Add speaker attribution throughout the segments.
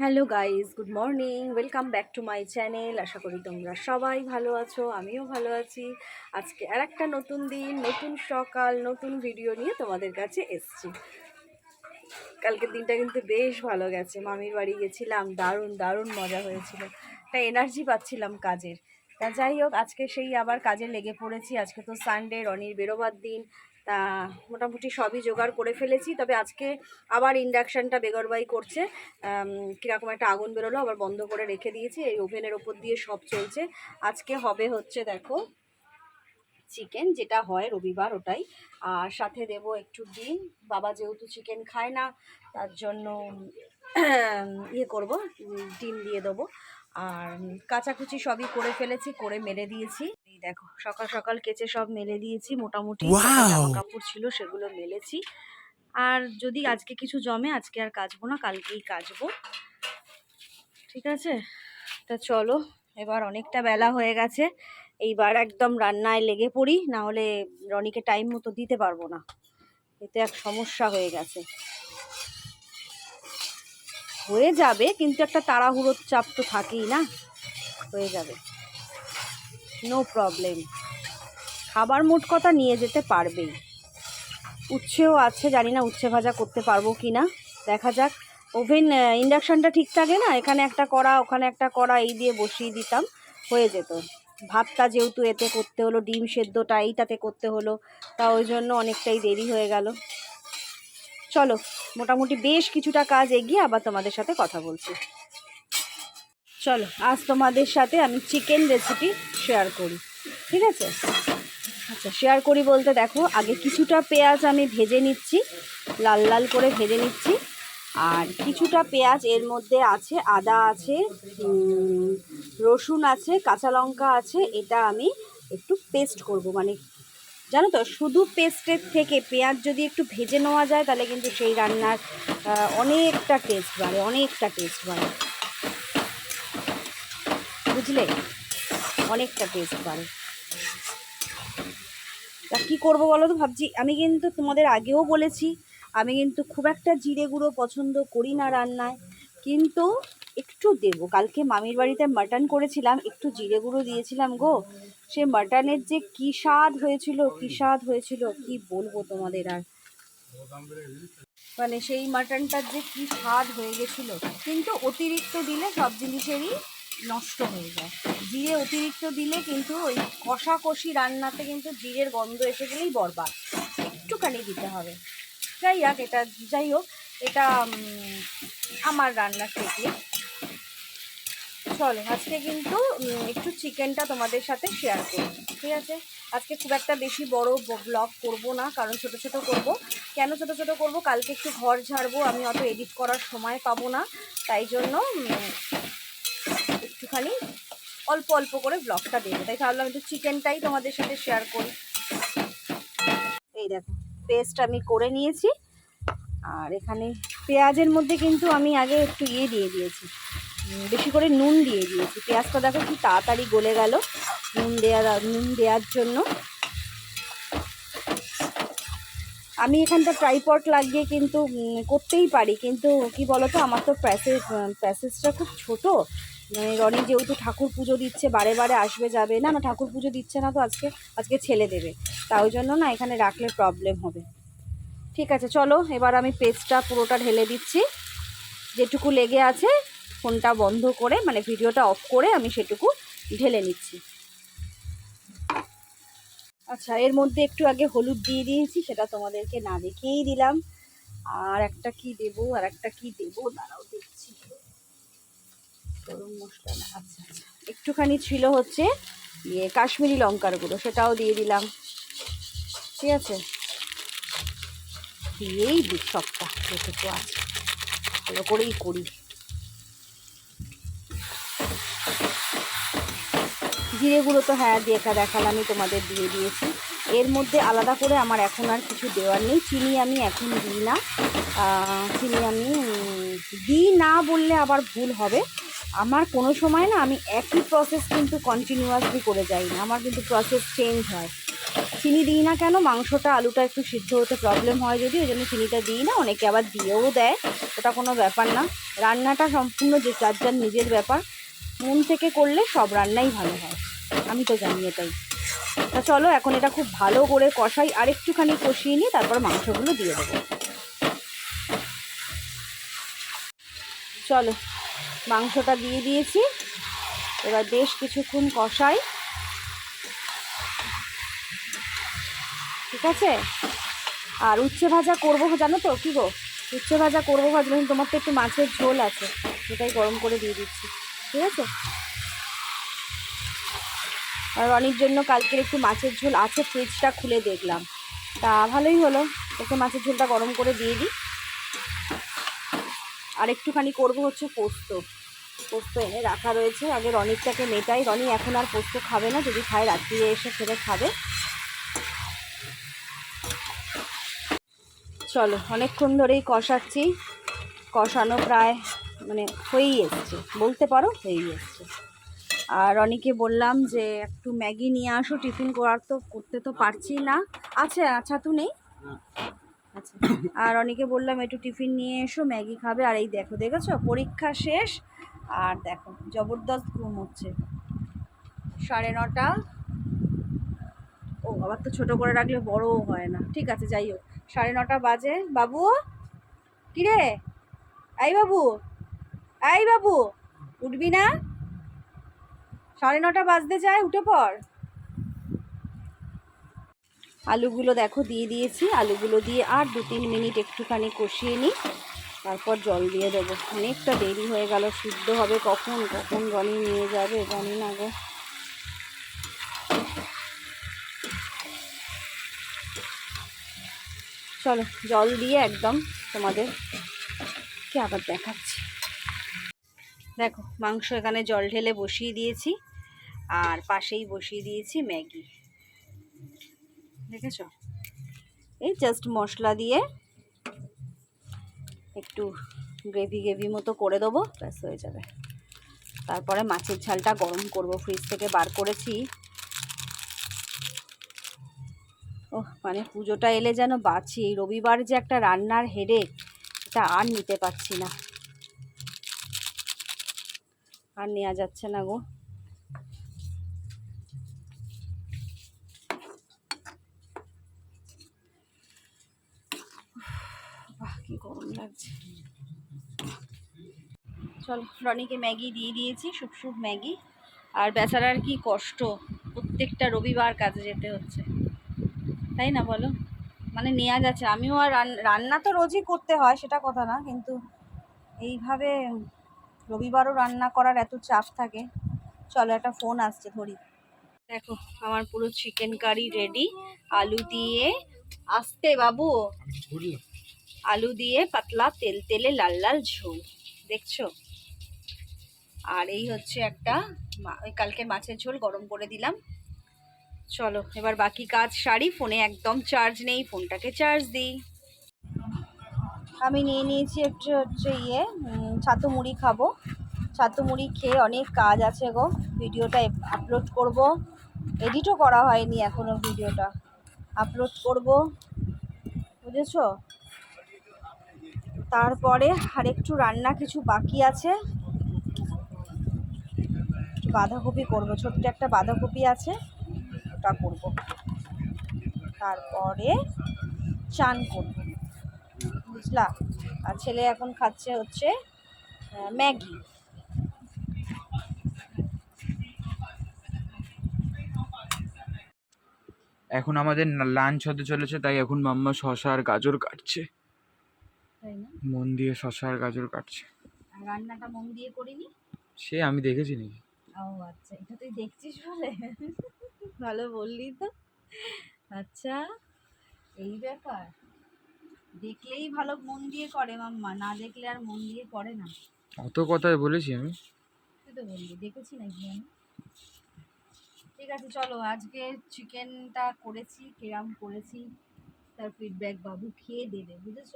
Speaker 1: Hello guys good morning, welcome back to my channel. আশা করি তোমরা সবাই ভালো আছো, আমিও ভালো আছি। আজকে আর একটা নতুন দিন, নতুন সকাল, নতুন ভিডিও নিয়ে তোমাদের কাছে এসছি। কালকের দিনটা কিন্তু বেশ ভালো গেছে। মামির বাড়ি গেছিলাম, দারুণ দারুণ মজা হয়েছিল। একটা এনার্জি পাচ্ছিলাম কাজের। তা যাই হোক, আজকে সেই আবার কাজে লেগে পড়েছি। আজকে তো সানডে রনির বেরোবার দিন। তা মোটামুটি সবই জোগাড় করে ফেলেছি, তবে আজকে আবার ইন্ডাকশানটা বেগরবাই করছে। কীরকম একটা আগুন বেরোলো, আবার বন্ধ করে রেখে দিয়েছি, এই ওভেনের ওপর দিয়ে সব চলছে। আজকে হবে হচ্ছে দেখো চিকেন, যেটা হয় রবিবার ওটাই। আর সাথে দেব একটু ডিম, বাবা যেহেতু চিকেন খায় না, তার জন্য ইয়ে করব, ডিম দিয়ে দেবো। আর কাচাকুচি সবই করে ফেলেছি, করে মেলে দিয়েছি। এই দেখো সকাল সকাল কেচে সব মেলে দিয়েছি মোটামুটি কাপড় ছিল সেগুলো মেলেছি। আর যদি আজকে কিছু জমে আজকে আর কাচবো না কালকেই কাচবো। ঠিক আছে? তা চলো এবার অনেকটা বেলা হয়ে গেছে। এইবার একদম রান্নায় লেগে পড়ি না হলে রনিকে টাইম মতো দিতে পারব না। এতে এক সমস্যা হয়ে গেছে। হয়ে যাবে কিন্তু একটা তাড়াহুড়োর চাপ তো থাকেই না। হয়ে যাবে। No problem. খাবার মোট কথা নিয়ে যেতে পারবেই। উচ্ছেও আছে, জানি না উচ্ছে ভাজা করতে পারব কি না। দেখা যাক। ওভেন ইন্ডাকশানটা ঠিক থাকে না? এখানে একটা কড়া, ওখানে একটা কড়া, এই দিয়ে বসিয়ে দিতাম। হয়ে যেত। ভাতটা যেহেতু এতে করতে হলো, ডিম সেদ্ধটা এইটাতে করতে হলো, তা ওই জন্য অনেকটাই দেরি হয়ে গেল। চলো, মোটামুটি বেশ কিছুটা কাজ এগিয়ে আবার তোমাদের সাথে কথা বলছি। চলো, আজ তোমাদের সাথে আমি চিকেন রেসিপি শেয়ার করি, ঠিক আছে? আচ্ছা শেয়ার করি বলতে দেখো, আগে কিছুটা পেঁয়াজ আমি ভেজে নিচ্ছি, লাল লাল করে ভেজে নিচ্ছি, আর কিছুটা পেঁয়াজ এর মধ্যে আছে, আদা আছে রসুন আছে, কাঁচা লঙ্কা আছে, এটা আমি একটু পেস্ট করব মানে জানো তো, শুধু পেস্টের থেকে পেঁয়াজ যদি একটু ভেজে নেওয়া যায়, তাহলে কিন্তু সেই রান্নার অনেকটা টেস্ট বাড়ে, অনেকটা টেস্ট বাড়ে। বুঝলে? অনেকটা টেস্ট বাড়ে। তা কী করব বলো তো ভাবছি? আমি কিন্তু তোমাদের আগেও বলেছি, আমি কিন্তু খুব একটা জিরে গুঁড়ো পছন্দ করি না রান্নায়। কিন্তু একটু দেবো। কালকে মামির বাড়িতে মাটন করেছিলাম, একটু জিরে গুঁড়ো দিয়েছিলাম গো। সে মাটনের যে কী স্বাদ হয়েছিল, কী স্বাদ হয়েছিল, কি বলব তোমাদের আর? মানে সেই মাটনটার যে কী স্বাদ হয়ে গেছিল। কিন্তু অতিরিক্ত দিলে সব জিনিসেরই নষ্ট হয়ে যায়। জিরে অতিরিক্ত দিলে কিন্তু ওই কষাকষি রান্নাতে কিন্তু জিরের গন্ধ এসে গেলেই বরবাদ। একটুখানি দিতে হবে। যাই হোক, এটা যাই হোক, এটা আমার রান্নার টেকনিক চলো, আজকে কিন্তু একটু চিকেনটা তোমাদের সাথে শেয়ার করব, ঠিক আছে? আজকে খুব একটা বেশি বড় ব্লগ করব না, কারণ ছোট ছোট করব। কেন ছোট ছোট করব? কালকে একটু ঘর ঝাড়বো, আমি অত এডিট করার সময় পাবো না। তাই জন্য একটুখানি অল্প অল্প করে ব্লগটা দেবো। তাই ভাবলাম একটু চিকেনটাই তোমাদের সাথে শেয়ার করি। এই দেখো পেস্ট আমি করে নিয়েছি। আর এখানে পেঁয়াজের মধ্যে কিন্তু আমি আগে একটু ইয়ে দিয়ে দিয়েছি। বেশি করে নুন দিয়ে দিয়েছি। পেঁয়াজটা দেখো কি তাড়াতাড়ি গলে গেল নুন দেওয়া নুন দেওয়ার জন্য। আমি এখানটা ট্রাইপট লাগিয়ে কিন্তু করতেই পারি। কিন্তু কি বলতো, আমার তো প্যাসেজ প্যাসেজটা খুব ছোট। মানে রনি যেহেতু ঠাকুর পুজো দিচ্ছে, বারে বারে আসবে যাবে। না না, ঠাকুর পুজো দিচ্ছে না তো আজকে আজকে ছেলে দেবে। তা ওই জন্য না এখানে রাখলে প্রবলেম হবে। ঠিক আছে, চলো, এবার আমি পেস্টটা পুরোটা ঢেলে দিচ্ছি। যেটুকু লেগে আছে, ফোনটা বন্ধ করে মানে ভিডিওটা অফ করে আমি সেটুকু ঢেলে নিচ্ছি। আচ্ছা এর মধ্যে একটু আগে হলুদ দিয়ে দিয়েছি, সেটা তোমাদেরকে না দেখেই দিলাম। আর একটা কি দেবো, আর একটা কি দেবো? দাঁড়াও, দেখছি। গরম মশলা না আচ্ছা আচ্ছা। একটুখানি ছিল হচ্ছে ইয়ে কাশ্মীরি লঙ্কার গুঁড়ো, সেটাও দিয়ে দিলাম। ঠিক আছে? দিয়েই দু সপ্তাহ যেটুকু আছে। ভালো করেই করি। জিরে গুঁড়ো তো হ্যাঁ দেখা দেখালামই, তোমাদের দিয়ে দিয়েছি। এর মধ্যে আলাদা করে আমার এখন আর কিছু দেওয়ার নেই। চিনি আমি এখন দিই না। চিনি আমি দিই না বললে আবার ভুল হবে। আমার কোনো সময় না আমি একই প্রসেস কিন্তু কন্টিনিউয়াসলি করে যাই না। আমার কিন্তু প্রসেস চেঞ্জ হয়। চিনি দিই না কেন? মাংসটা, আলুটা একটু সিদ্ধ হতে প্রবলেম হয় যদি ওই জন্য চিনিটা দিই না, অনেকে আবার দিয়েও দেয়। ওটা কোনো ব্যাপার না। রান্নাটা সম্পূর্ণ যে যার যার নিজের ব্যাপার, মন থেকে করলে সব রান্নাই ভালো হয়। আমি তো জানি এটাই। তা চলো, এখন এটা খুব ভালো করে কষাই, আর একটুখানি কষিয়ে নিয়ে তারপর মাংসগুলো দিয়ে দেবো। চলো। মাংসটা দিয়ে দিয়েছি। এবার বেশ কিছুক্ষণ কষাই। ঠিক আছে? আর উচ্ছে ভাজা করব জানো তো কী গো? উচ্ছে ভাজা করব ভাবলাম তোমার তো একটু মাছের ঝোল আছে। সেটাই গরম করে দিয়ে দিচ্ছি। ঠিক আছে? আর রনির জন্য কালকের একটু মাছের ঝোল আছে ফ্রিজটা খুলে দেখলাম। তা ভালোই হলো। ওকে মাছের ঝোলটা গরম করে দিয়ে দিই। আর একটুখানি করব হচ্ছে পোস্ত। পোস্ত এনে রাখা রয়েছে। আগে রনিরটাকে মেটাই। রনি এখন আর পোস্ত খাবে না। যদি খায়, রাত্রিরে এসে ফেরে খাবে। চলো, অনেকক্ষণ ধরেই কষাচ্ছি। কষানো প্রায় মানে হয়েই এসছে। বলতে পারো হয়েই এসছে। আর রনিকে বললাম যে, একটু ম্যাগি নিয়ে আসো। টিফিন করার তো, করতে তো পারছি না। আছে ছাতু নেই? আচ্ছা আর অনেকে বললাম, একটু টিফিন নিয়ে এসো, ম্যাগি খাবে। আর এই দেখো, দেখেছ? পরীক্ষা শেষ। আর দেখো, জবরদস্ত ঘুম হচ্ছে। সাড়ে নটা। ও আবার তো ছোটো করে রাখলে বড়ও হয় না। ঠিক আছে, যাই হোক। সাড়ে নটা বাজে। বাবু? কিরে? এই বাবু! এই বাবু! উঠবি না? সাড়ে নটা বাজতে যায়, উঠে পড়। আলুগুলো দেখো দিয়ে দিয়েছি। আলুগুলো দিয়ে আর দু তিন মিনিট একটুখানি কষিয়ে নিই। তারপর জল দিয়ে দেবো। অনেকটা দেরি হয়ে গেল, সিদ্ধ হবে কখন? কখন রনি নিয়ে যাবে জানি না গো। চলো, জল দিয়ে একদম তোমাদের কে আবার দেখাচ্ছি। দেখো, মাংস এখানে জল ঢেলে বসিয়ে দিয়েছি। আর পাশেই বসিয়ে দিয়েছি ম্যাগি। দেখেছ? এই জাস্ট মশলা দিয়ে একটু গ্রেভি গ্রেভি মতো করে দেবো, ব্যাস হয়ে যাবে। তারপরে মাছের ঝালটা গরম করব ফ্রিজ থেকে বার করেছি। ও মানে পুজোটা এলে যেন বাঁচি। রবিবার যে একটা রান্নার হেডেক এটা আর নিতে পারছি না। আর নেওয়া যাচ্ছে না গো। চল রনিকে ম্যাগি দিয়ে দিয়েছি সুপ সুপ ম্যাগি। আর বেচারার কি কষ্ট প্রত্যেকটা রবিবার কাজে যেতে হচ্ছে। তাই না বলো? মানে নেওয়া যাচ্ছে। আমিও আর রান- রান্না তো রোজই করতে হয় সেটা কথা না কিন্তু এইভাবে রবিবারও রান্না করার এত চাপ থাকে। চলো একটা ফোন আসছে ধরি। দেখো আমার পুরো চিকেন কারি রেডি। আলু দিয়ে আসতে বাবু। আলু দিয়ে পাতলা তেল তেলে লাল লাল ঝোল। দেখছ? আর এই হচ্ছে একটা ওই কালকে মাছের ঝোল, গরম করে দিলাম। চলো, এবার বাকি কাজ সারি, ফোনে একদম চার্জ নেই, ফোনটাকে চার্জ দিই। আমি নিয়ে নিয়েছি একটু হচ্ছে ইয়ে ছাতু মুড়ি খাব। ছাতু মুড়ি খেয়ে অনেক কাজ আছে গো। ভিডিওটা আপলোড করব। এডিটও করা হয়নি এখনও ভিডিওটা। আপলোড করব। বুঝেছ? তারপরে আর একটু রান্না কিছু বাকি আছে। বাঁধাকপি করব। ছোট্ট একটা বাঁধাকপি আছে ওটা করব। তারপরে চান করব বুঝলা? আর ছেলে এখন খাচ্ছে হচ্ছে ম্যাগি।
Speaker 2: এখন আমাদের লাঞ্চ হতে চলেছে তাই এখন মাম্মা শশা আর গাজর কাটছে।
Speaker 1: তাই না?
Speaker 2: মন দিয়ে শশা আর গাজর কাটছে।
Speaker 1: রান্নাটা মন দিয়ে করিনি?
Speaker 2: সে আমি দেখেছি নাকি?
Speaker 1: ও আচ্ছা এটা তুই দেখছিস বলে? ভালো বললি তো। আচ্ছা এই ব্যাপার। দেখলেই ভালো মন দিয়ে করে মাম্মা না দেখলে আর মন দিয়ে করে না।
Speaker 2: অত কথাই বলেছি আমি।
Speaker 1: তুই তো বললি দেখেছি নাকি আমি? ঠিক আছে চলো আজকে চিকেনটা করেছি কিরাম করেছি তার ফিডব্যাক বাবু খেয়ে দেবে বুঝেছ?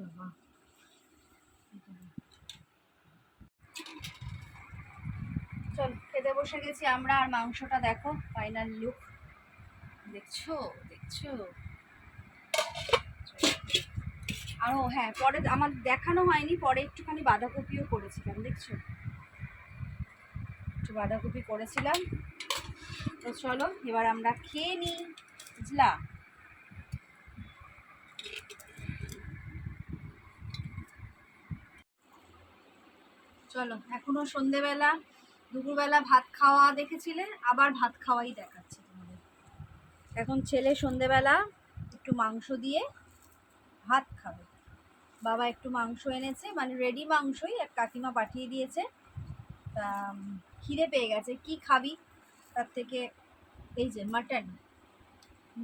Speaker 1: বাবা। চল, খেতে বসে গেছি আমরা, আর মাংসটা দেখো ফাইনাল লুক দেখছ? দেখছ? আর ও হ্যাঁ পরে আমার দেখানো হয়নি, পরে একটুখানি বাঁধাকপিও করেছিলাম, দেখছ? একটু বাঁধাকপি করেছিলাম। তো চলো, এবার আমরা খেয়ে নিই, বুঝলা? চলো, এখনও সন্ধেবেলা। দুপুরবেলা ভাত খাওয়া দেখেছিলে? আবার ভাত খাওয়াই দেখাচ্ছে এখন ছেলে সন্ধেবেলা একটু মাংস দিয়ে ভাত খাবে। বাবা একটু মাংস এনেছে মানে রেডি মাংসই এক কাকিমা পাঠিয়ে দিয়েছে। তা খিদে পেয়ে গেছে। কি খাবি? তার থেকে এই যে মাটন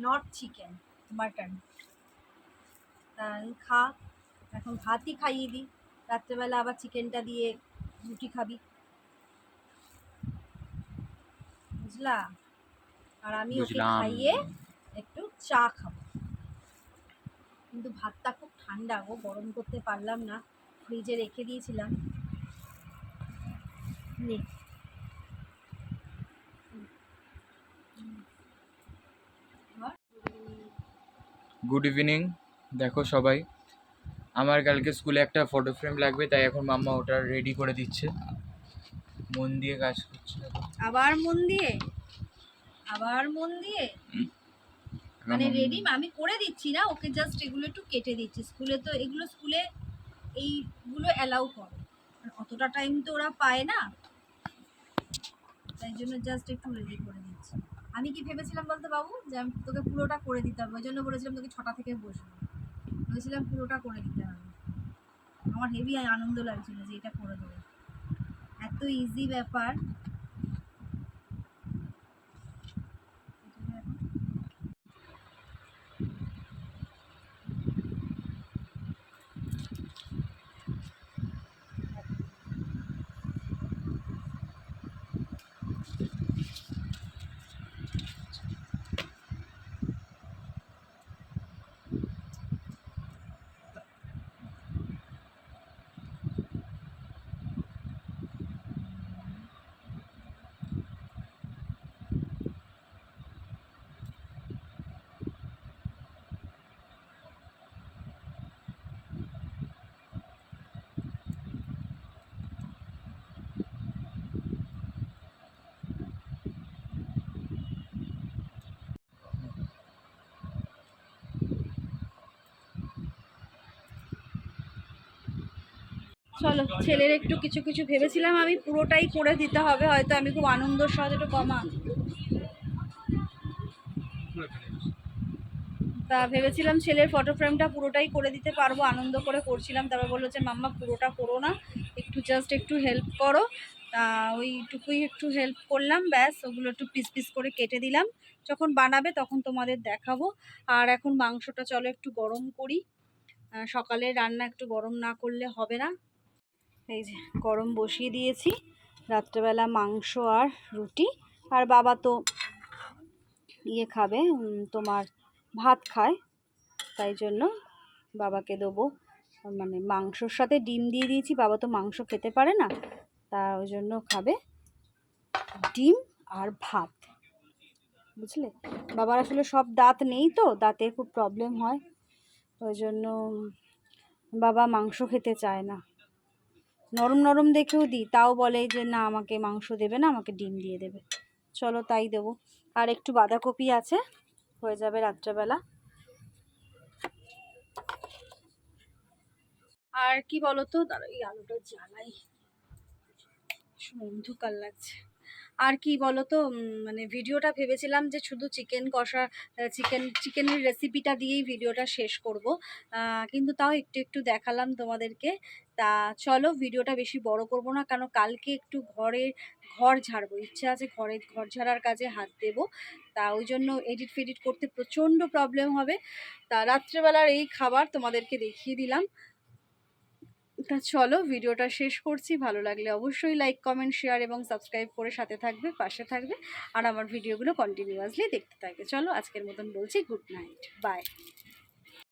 Speaker 1: নট চিকেন মাটন তাই খা, এখন ভাতই খাইয়ে দিই। রাত্রেবেলা আবার চিকেনটা দিয়ে রুটি খাবি। বুঝলা আর আমি ওকে। খাইয়ে একটু চা খাব। কিন্তু ভাতটা খুব ঠান্ডা গো গরম করতে পারলাম না। ফ্রিজে রেখে দিয়েছিলাম। নে।
Speaker 2: গুড ইভিনিং দেখো সবাই আমার কালকে স্কুলে একটা ফটো ফ্রেম লাগবে তাই এখন মাম্মা ওটা রেডি করে দিচ্ছে। মন দিয়ে কাজ করছে।
Speaker 1: আবার মন দিয়ে? আবার মন দিয়ে? মানে রেডি আমি করে দিচ্ছি না ওকে জাস্ট এগুলো একটু কেটে দিচ্ছি। স্কুলে তো এগুলো স্কুলে এইগুলো অ্যালাউ করে। অতটা টাইম তো ওরা পায় না। তাই জন্য জাস্ট একটু রেডি করে দিচ্ছি। আমি কি ভেবেছিলাম বলতে বাবু? যে আমি তোকে পুরোটা করে দিতে হবে। ওই জন্য বলেছিলাম তোকে ছটা থেকে বসবো। ভেবেছিলাম পুরোটা করে দিতে হবে। আমার হেভি আনন্দ লাগছিল যে এটা করে দেবো। ইজি ব্যাপার। চলো, ছেলের একটু কিছু কিছু ভেবেছিলাম আমি, পুরোটাই করে দিতে হবে, হয়তো আমি খুব আনন্দের সাথে একটু কমা। তা ভেবেছিলাম ছেলের ফটো ফ্রেমটা পুরোটাই করে দিতে পারব, আনন্দ করে করছিলাম, তারপর বলল যে, মাম্মা, পুরোটা করো না, একটু জাস্ট একটু হেল্প করো। তা ওইটুকুই একটু হেল্প করলাম, ব্যাস, ওগুলো একটু পিস পিস করে কেটে দিলাম। যখন বানাবে তখন তোমাদের দেখাবো। আর এখন মাংসটা চলো একটু গরম করি। সকালে রান্না একটু গরম না করলে হবে না। এই যে গরম বসিয়ে দিয়েছি। রাত্রেবেলা মাংস আর রুটি। আর বাবা তো ইয়ে খাবে তোমার ভাত খায়। তাই জন্য বাবাকে দেবো মানে মাংসর সাথে ডিম দিয়ে দিয়েছি। বাবা তো মাংস খেতে পারে না, তা ওই জন্য খাবে ডিম আর ভাত। বুঝলে? বাবার আসলে সব দাঁত নেই তো, দাঁতের খুব প্রবলেম হয়। ওই জন্য বাবা মাংস খেতে চায় না। নরম নরম দেখেও দিই, তাও বলে যে না, আমাকে মাংস দেবে না, আমাকে ডিম দিয়ে দেবে। চলো তাই দেবো। আর একটু বাঁধাকপি আছে, হয়ে যাবে রাত্রেবেলা। আর কি বলতো? দাঁড়া, এই আলুটা জ্বালাই। অন্ধকার লাগছে। আর কি বলো তো মানে ভিডিওটা ভেবেছিলাম যে শুধু চিকেন কষা চিকেন, চিকেনের রেসিপিটা দিয়েই ভিডিওটা শেষ করব। কিন্তু তাও একটু একটু দেখালাম তোমাদেরকে। তা চলো ভিডিওটা বেশি বড় করব না কারণ কালকে একটু ঘরে ঘর ঝাড়বো। ইচ্ছা আছে ঘরে ঘর ঝাড়ার কাজে হাত দেবো। তা ওই জন্য এডিট ফেডিট করতে প্রচণ্ড প্রবলেম হবে। তা রাত্রেবেলার এই খাবার তোমাদেরকে দেখিয়ে দিলাম। তা চলো ভিডিওটা শেষ করছি। ভালো লাগলে অবশ্যই লাইক কমেন্ট শেয়ার এবং সাবস্ক্রাইব করে সাথে থাকবে, পাশে থাকবে আর আমার ভিডিওগুলো কন্টিনিউয়াসলি দেখতে থাকবে চলো আজকের মতন বলছি গুড নাইট বাই